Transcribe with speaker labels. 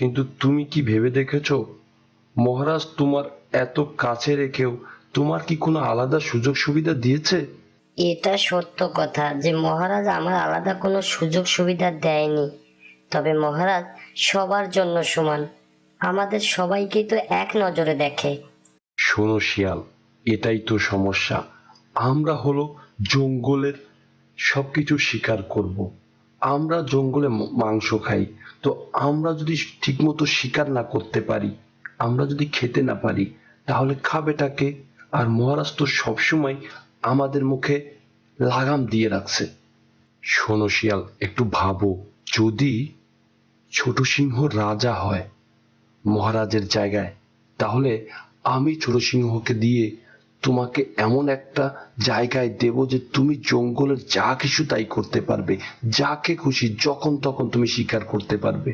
Speaker 1: কিন্তু তুমি কি ভেবে দেখেছ? মহারাজ তোমার এত কাছে রেখেও তোমার কি কোনো আলাদা সুযোগ সুবিধা দিয়েছে?
Speaker 2: এটা সত্য কথা যে মহারাজ আমার আলাদা কোনো সুযোগ সুবিধা দেয়নি। তবে মহারাজ সবার জন্য সমান। আমাদের সবাইকে তো এক নজরে দেখে।
Speaker 1: শোনো শিয়াল এটাই তো সমস্যা। আমরা হলো জঙ্গলের সবকিছু শিকার করব। আমরা জঙ্গলে মাংস খাই। তো আমরা যদি ঠিকমতো শিকার না করতে পারি, আমরা যদি খেতে না পারি, তাহলে খাবেটাকে? আর মহারাজ তো সবসময় আমাদের মুখে লাগাম দিয়ে রাখছে। শোনো শিয়াল, একটু ভাবো। যদি ছোট সিংহ রাজা হয় মহারাজের জায়গায়, তাহলে আমি ছোট সিংহকে দিয়ে তোমাকে এমন একটা জায়গায় দেব যে তুমি জঙ্গলের যা কিছু তাই করতে পারবে, যাকে খুশি যখন তখন তুমি শিকার করতে পারবে।